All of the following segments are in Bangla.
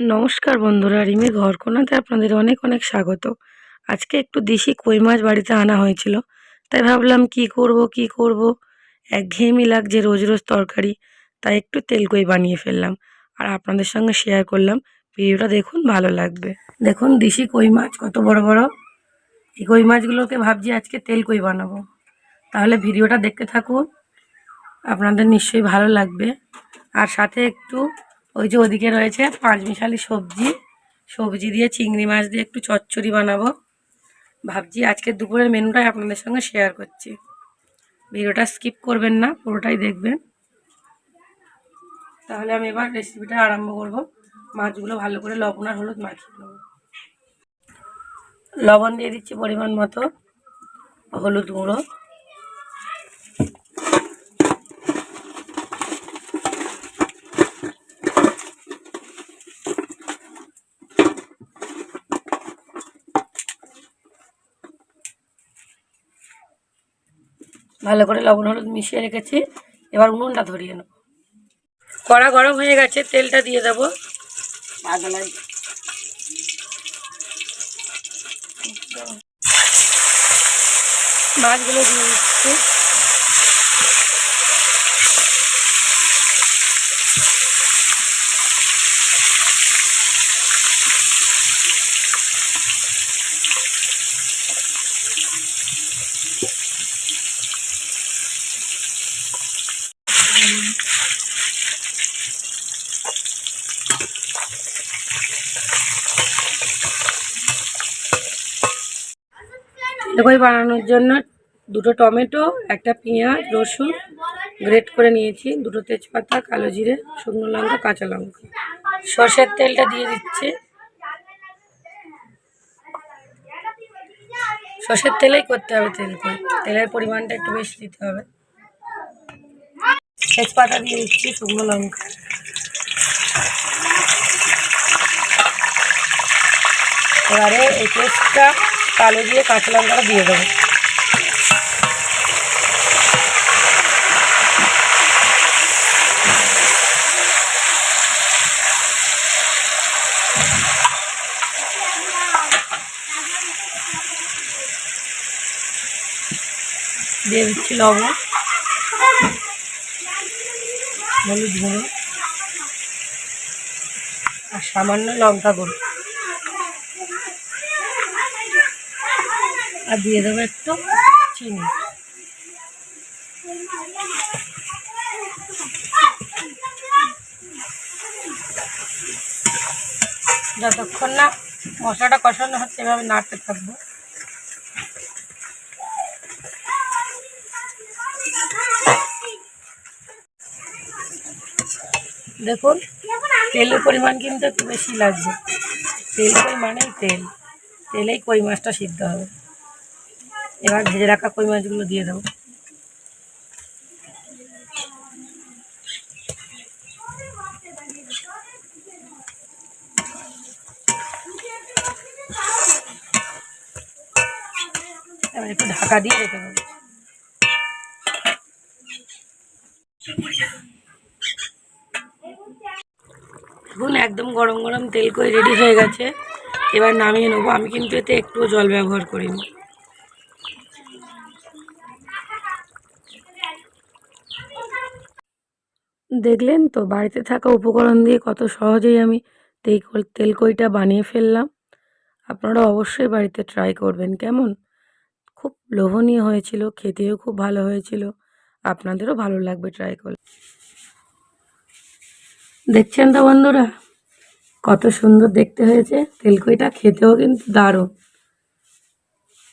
নমস্কার বন্ধুরা, রিমি ঘরকোনাতে আপনাদের অনেক অনেক স্বাগত। আজকে একটু দেশি কই মাছ বাড়িতে আনা হয়েছিল, তাই ভাবলাম কি করব কি করব? একঘেয়েমি লাগছে রোজ রোজ তরকারি, তাই একটু তেল কই বানিয়ে ফেললাম। আর আপনাদের সঙ্গে শেয়ার করলাম, ভিডিওটা দেখুন, ভালো লাগবে। দেখুন, দেশি কই মাছ কত বড় বড়। এই কই মাছগুলোকে ভাবছি আজকে তেল কই বানাবো। তাহলে ভিডিওটা দেখতে থাকুন, আপনাদের নিশ্চয়ই ভালো লাগবে। আর সাথে একটু ওই যে ওদিকে রয়েছে পাঁচ মিশালি সবজি। সবজি দিয়ে চিংড়ি মাছ দিয়ে একটু চচ্চড়ি বানাবো। ভাবছি আজকে দুপুরের মেনুটাই আপনাদের সঙ্গে শেয়ার করছি। ভিডিওটা স্কিপ করবেন না, পুরোটাই দেখবেন। তাহলে আমি এবার রেসিপিটা আরম্ভ করব। মাছগুলো ভালো করে লবণ আর হলুদ মাখিয়ে নেব। লবণ দিয়ে দিচ্ছি পরিমাণ মতো হলুদ গুঁড়ো। ভালো করে লবণ হলুদ মিশিয়ে রেখেছি। এবার উনুনটা ধরিয়ে নেব। কড়া গরম হয়ে গেছে তেলটা দিয়ে দেবো। মাছগুলো দিয়ে দিচ্ছি। তেলকই বানানোর জন্য দুটো টমেটো, একটা পেঁয়াজ, রসুন গ্রেট করে নিয়েছি। দুটো তেজপাতা, কালো জিরে, শুকনো লঙ্কা, কাঁচা লঙ্কা। সর্ষের তেলটা দিয়ে দিচ্ছি। সর্ষের তেলেই করতে হবে তেল কই তেলের পরিমাণটা একটু বেশি দিতে হবে। তেজপাতা দিয়ে দিচ্ছি শুকনো লঙ্কা। এবারে এই পেস্টটা কালো দিয়ে কাঁচা লঙ্কাটা দিয়ে দেবো। দিয়ে দিচ্ছি লবণ, হলুদ গুঁড়ো আর সামান্য লঙ্কা গুঁড়ো। আর দিয়ে দেবো একটু চিনি। যতক্ষণ না মশলাটা কষানো হচ্ছে, এভাবে নাড়তে থাকব। দেখুন, তেলের পরিমাণ কিন্তু একটু বেশি লাগবে। তেল মানেই তেল। তেলেই কই মাছটা সিদ্ধ হবে। এবার ভেজে রাখা কই মাছগুলো দিয়ে দেবো। এবার একটু ঢাকা দিয়ে রেখে দেবো। দেখুন, একদম গরম গরম তেল কই রেডি হয়ে গেছে। এবার নামিয়ে নেব। আমি কিন্তু এতে একটুও জল ব্যবহার করিনি। দেখলেন তো, বাড়িতে থাকা উপকরণ দিয়ে কত সহজেই আমি তেল তেল কইটা বানিয়ে ফেললাম। আপনারা অবশ্যই বাড়িতে ট্রাই করবেন, কেমন? খুব লোভনীয় হয়েছিল, খেতেও খুব ভালো হয়েছিল, আপনাদেরও ভালো লাগবে ট্রাই করলে। দেখছেন তো বন্ধুরা, কত সুন্দর দেখতে হয়েছে তেলকইটা খেতেও কিন্তু দারুণ।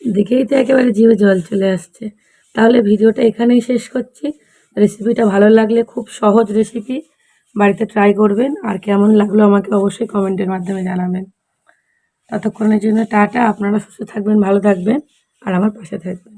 দেখেই তো একেবারে জিভে জল চলে আসছে। তাহলে ভিডিওটা এখানেই শেষ করছি। রেসিপিটা ভালো লাগলে খুব সহজ রেসিপি বাড়িতে ট্রাই করবেন। আর কেমন লাগল আমাকে অবশ্যই কমেন্টের মাধ্যমে জানাবেন। ততক্ষণের জন্য টাটা, আপনারা সুস্থ থাকবেন, ভালো থাকবেন, আর আমার পাশে থাকবেন।